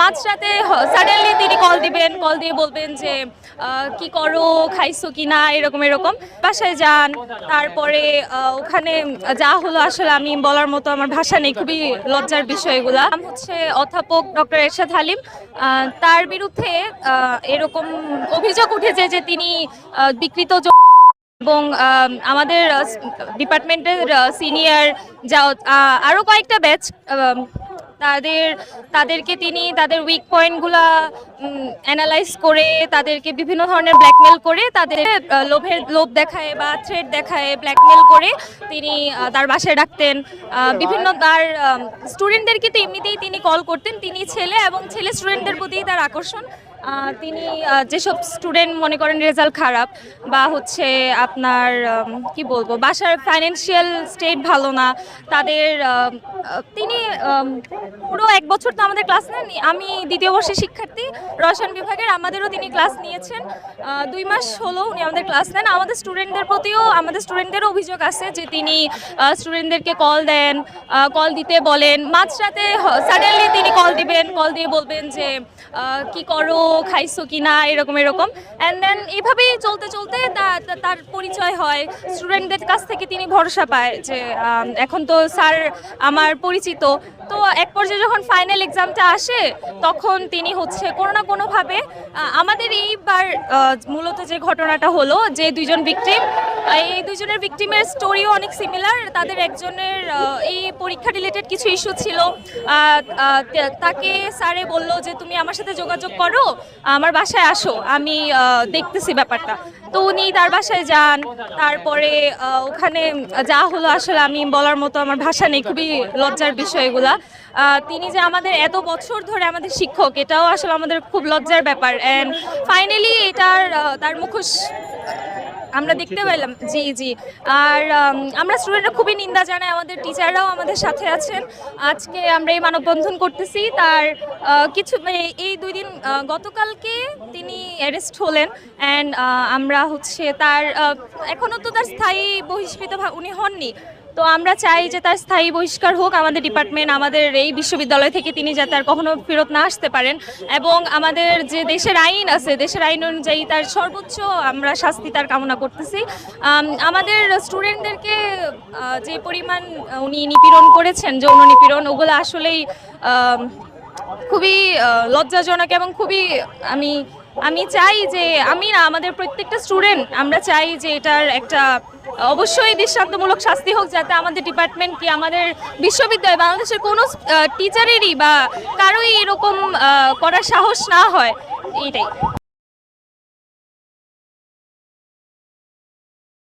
মাঝরাতে সাডেনলি তিনি কল দিবেন কল দিয়ে বলবেন যে কি করো, খাইছো কি না? এরকম এরকম। বাসায় যান, তারপরে ওখানে যা হলো আসলে আমি বলার মতো আমার ভাষা নেই, খুবই লজ্জার বিষয় এগুলা। নাম হচ্ছে অধ্যাপক ডক্টর এরশাদ হালিম। তার বিরুদ্ধে এরকম অভিযোগ উঠেছে যে তিনি বিকৃত এবং আমাদের ডিপার্টমেন্টের সিনিয়র যা আরও কয়েকটা ব্যাচ তাদের, তাদেরকে তিনি তাদের উইক পয়েন্টগুলো অ্যানালাইজ করে, তাদেরকে বিভিন্ন ধরনের ব্ল্যাকমেল করে, তাদের লোভের, লোভ দেখায় বা থ্রেড দেখায় ব্ল্যাকমেল করে তিনি তার বাসায় ডাকতেন। বিভিন্ন তার স্টুডেন্টদেরকে তো এমনিতেই তিনি কল করতেন। তিনি ছেলে এবং ছেলে স্টুডেন্টদের প্রতি তার আকর্ষণ। তিনি যেসব স্টুডেন্ট মনে করেন রেজাল্ট খারাপ বা হচ্ছে আপনার কি বলব, বাসার ফাইন্যান্সিয়াল স্টেট ভালো না, তাদের তিনি পুরো এক বছর তো আমাদের ক্লাস নেন আমি দ্বিতীয় বর্ষের শিক্ষার্থী, রসায়ন বিভাগের, আমাদেরও তিনি ক্লাস নিয়েছেন। দুই মাস হলো উনি আমাদের ক্লাস নেন। আমাদের স্টুডেন্টদের প্রতিও, আমাদের স্টুডেন্টদেরও অভিযোগ আছে যে তিনি স্টুডেন্টদেরকে কল দেন কল দিতে বলেন। মাঝরাতে সাডেনলি তিনি কল দিবেন কল দিয়ে বলবেন যে কি করো, খাইছো কি না, এরকম এরকম। অ্যান্ড দেন এভাবেই চলতে চলতে তার পরিচয় হয়। স্টুডেন্টদের কাছ থেকে তিনি ভরসা পায় যে এখন তো স্যার আমার পরিচিত। তো এক পর্যায়ে যখন ফাইনাল এক্সামটা আসে তখন তিনি হচ্ছে কোনো না কোনোভাবে আমাদের এইবার মূলত যে ঘটনাটা হলো যে দুইজন ভিকটিম এই দুজনের ভিকটিমের স্টোরিও অনেক সিমিলার তাদের একজনের এই পরীক্ষা রিলেটেড কিছু ইস্যু ছিল। তাকে স্যারে বলল যে তুমি আমার সাথে যোগাযোগ করো আমার বাসায় আসো আমি দেখতেছি ব্যাপারটা। তো উনি তার বাসায় যান তারপরে ওখানে যা হলো আসলে আমি বলার মতো আমার ভাষা নেই খুবই লজ্জার বিষয় এগুলা। আহ, তিনি যে আমাদের এত বছর ধরে আমাদের শিক্ষক, এটাও আসলে আমাদের খুব লজ্জার ব্যাপার। অ্যান্ড ফাইনালি এটার তার মুখোশ আমরা দেখতে পেলাম। জি জি। আর আমরা স্টুডেন্টরা খুবই নিন্দা জানাই আমাদের টিচাররাও আমাদের সাথে আছেন। আজকে আমরা এই মানববন্ধন করতেছি। তার কিছু মানে এই দুই দিন গতকালকে তিনি অ্যারেস্ট হলেন। অ্যান্ড আমরা হচ্ছে তার এখনও তো তার স্থায়ী বহিষ্কৃত উনি হননি। তো আমরা চাই যে তার স্থায়ী বহিষ্কার হোক আমাদের ডিপার্টমেন্ট আমাদের এই বিশ্ববিদ্যালয় থেকে তিনি যাতে আর কখনো ফেরত না আসতে পারেন। এবং আমাদের যে দেশের আইন আছে, দেশের আইন অনুযায়ী তার সর্বোচ্চ আমরা শাস্তি তার কামনা করতেছি। আমাদের স্টুডেন্টদেরকে যে পরিমাণ উনি নিপীড়ন করেছেন, যৌন নিপীড়ন, ওগুলো আসলেই খুবই লজ্জাজনক এবং খুবই, আমি আমি চাই যে, আমি না, আমাদের প্রত্যেকটা স্টুডেন্ট আমরা চাই যে এটার একটা, অবশ্যই দৃষ্টান্তমূলক শাস্তি হোক যাতে আমাদের ডিপার্টমেন্ট কি, আমাদের বিশ্ববিদ্যালয়, বাংলাদেশের কোনো টিচারেরই বা কারোই এরকম করার সাহস না হয়। এইটাই।